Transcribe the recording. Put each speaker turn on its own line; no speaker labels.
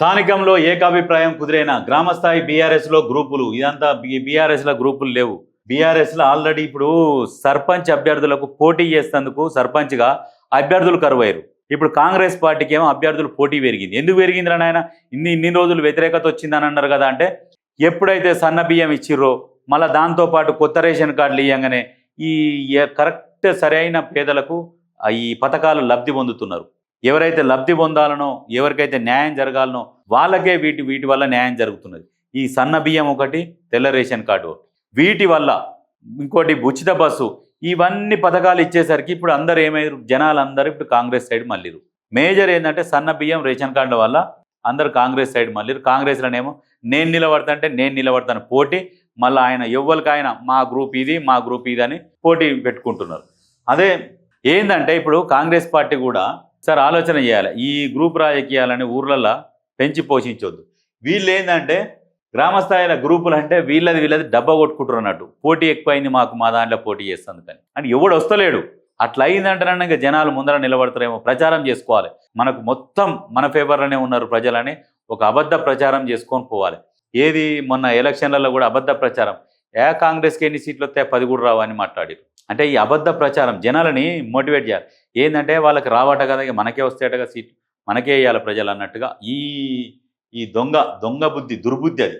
స్థానికంలో ఏకాభిప్రాయం కుదిరైన గ్రామస్థాయి బీఆర్ఎస్లో గ్రూపులు ఇదంతా బీఆర్ఎస్ల గ్రూపులు లేవు. బీఆర్ఎస్లో ఆల్రెడీ ఇప్పుడు సర్పంచ్ అభ్యర్థులకు పోటీ చేసేందుకు సర్పంచ్గా అభ్యర్థులు కరువయ్యారు ఇప్పుడు కాంగ్రెస్ పార్టీకి ఏమో అభ్యర్థులు పోటీ పెరిగింది. ఎందుకు పెరిగింది ఆయన ఇన్ని ఇన్ని రోజులు వ్యతిరేకత వచ్చిందని అన్నారు కదా అంటే ఎప్పుడైతే సన్న బియ్యం ఇచ్చిర్రో మళ్ళీ దాంతోపాటు కొత్త రేషన్ కార్డులు ఇవ్వగానే ఈ కరెక్ట్ సరైన పేదలకు ఈ పథకాలు లబ్ధి పొందుతున్నారు. ఎవరైతే లబ్ధి పొందాలనో ఎవరికైతే న్యాయం జరగాలనో వాళ్ళకే వీటి వీటి వల్ల న్యాయం జరుగుతున్నది. ఈ సన్న బియ్యం ఒకటి తెల్ల రేషన్ కార్డు వీటి వల్ల ఇంకోటి ఉచిత బస్సు. ఇవన్నీ పథకాలు ఇచ్చేసరికి ఇప్పుడు అందరు ఏమయ్యారు? జనాలు అందరూ ఇప్పుడు కాంగ్రెస్ సైడ్ మళ్ళీరు. మేజర్ ఏంటంటే సన్న బియ్యం రేషన్ కార్డుల వల్ల అందరు కాంగ్రెస్ సైడ్ మళ్ళీరు. కాంగ్రెస్లోనేమో నేను నిలబడతా అంటే నేను నిలబడతాను పోటీ. మళ్ళీ ఆయన ఎవ్వరికైనా మా గ్రూప్ ఇది మా గ్రూప్ ఇది అని పోటీ పెట్టుకుంటున్నారు. అదే ఏంటంటే ఇప్పుడు కాంగ్రెస్ పార్టీ కూడా సార్ ఆలోచన చేయాలి. ఈ గ్రూప్ రాజకీయాలని ఊర్లలో పెంచి పోషించొద్దు. వీళ్ళు ఏంటంటే గ్రామస్థాయిల గ్రూపులు అంటే వీళ్ళది వీళ్ళది డబ్బా కొట్టుకుంటారు అన్నట్టు పోటీ ఎక్కువైంది మాకు మా దాంట్లో పోటీ చేస్తుంది కానీ అని ఎవడు వస్తలేడు. అట్లా అయిందంటే ఇంకా జనాలు ముందర నిలబడతారేమో ప్రచారం చేసుకోవాలి. మనకు మొత్తం మన ఫేవర్లోనే ఉన్నారు ప్రజలని. ఒక అబద్ధ ప్రచారం చేసుకొని పోవాలి. ఏది మొన్న ఎలక్షన్లలో కూడా అబద్ధ ప్రచారం. ఏ కాంగ్రెస్కి ఎన్ని సీట్లు వస్తాయి పది కూడా రావు అని మాట్లాడారు అంటే ఈ అబద్ధ ప్రచారం జనాలని మోటివేట్ చేయాలి. ఏంటంటే వాళ్ళకి రావట కదా మనకే వస్తాయటగా సీట్లు. మనకే వేయాలి ప్రజలు అన్నట్టుగా ఈ ఈ దొంగ దొంగ బుద్ధి దుర్బుద్ధి అది.